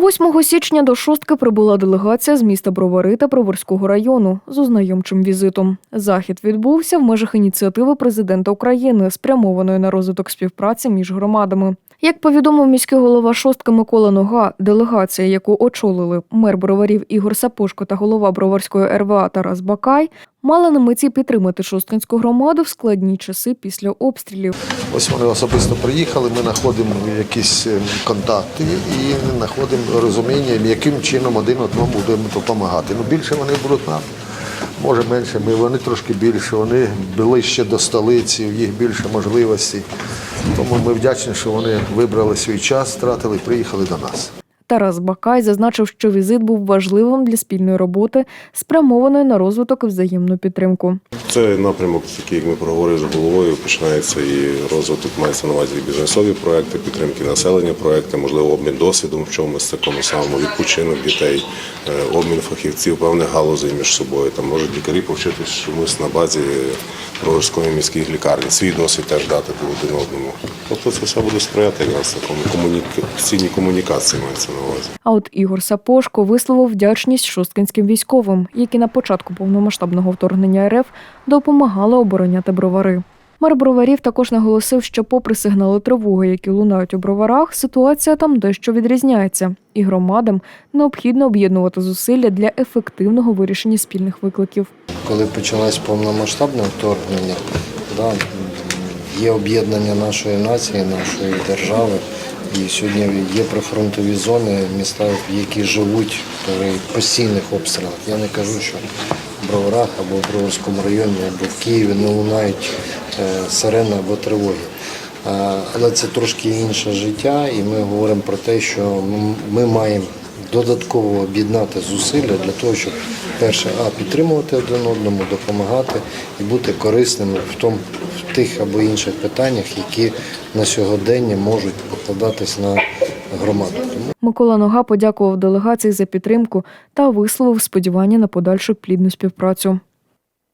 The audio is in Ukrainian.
8 січня до шостки прибула делегація з міста Бровари та Броварського району з ознайомчим візитом. Захід відбувся в межах ініціативи президента України, спрямованої на розвиток співпраці між громадами. Як повідомив міський голова шостки Микола Нога, делегація, яку очолили мер Броварів Ігор Сапошко та голова Броварської РВА Тарас Бакай, мала на меті підтримати шосткинську громаду в складні часи після обстрілів. Ось вони особисто приїхали, ми знаходимо якісь е, контакти і знаходимо розуміння, яким чином один одному будемо допомагати. Ну, більше вони будуть нам, може менше, ми вони трошки більше, вони ближче до столиці, в їх більше можливостей. Тому ми вдячні, що вони вибрали свій час, стратили приїхали до нас. Тарас Бакай зазначив, що візит був важливим для спільної роботи, спрямованої на розвиток і взаємну підтримку. Це напрямок, такий, як ми проговорили з головою, починається і розвиток мається на увазі бізнесові проекти, підтримки населення, проекти, можливо, обмін досвідом в чомусь такому самому, відпочинок дітей, обмін фахівців, певних галузей між собою. Там можуть лікарі повчитись чомусь на базі Броварської міських лікарні, свій досвід теж дати один одному. Тобто це все буде сприяти якраз такому комунікаційній комунікації мається на увазі. А от Ігор Сапошко висловив вдячність шосткинським військовим, які на початку повномасштабного вторгнення РФ допомагали обороняти бровари. Мер броварів також наголосив, що, попри сигнали тривоги, які лунають у броварах, ситуація там дещо відрізняється, і громадам необхідно об'єднувати зусилля для ефективного вирішення спільних викликів. коли почалось повномасштабне вторгнення, да, є об'єднання нашої нації, нашої держави. І сьогодні є прифронтові зони, міста, які живуть при постійних обстрілах. Я не кажу, що Броварах або в Броварському районі, або в Києві не лунають е, сирени або тривоги. Але це трошки інше життя, і ми говоримо про те, що ми- маємо додатково об'єднати зусилля для того, щоб перше а підтримувати один одному, допомагати і бути корисними в тому в тих або інших питаннях, які на сьогодення можуть покладатись на громаду. Микола Нога подякував делегації за підтримку та висловив сподівання на подальшу плідну співпрацю.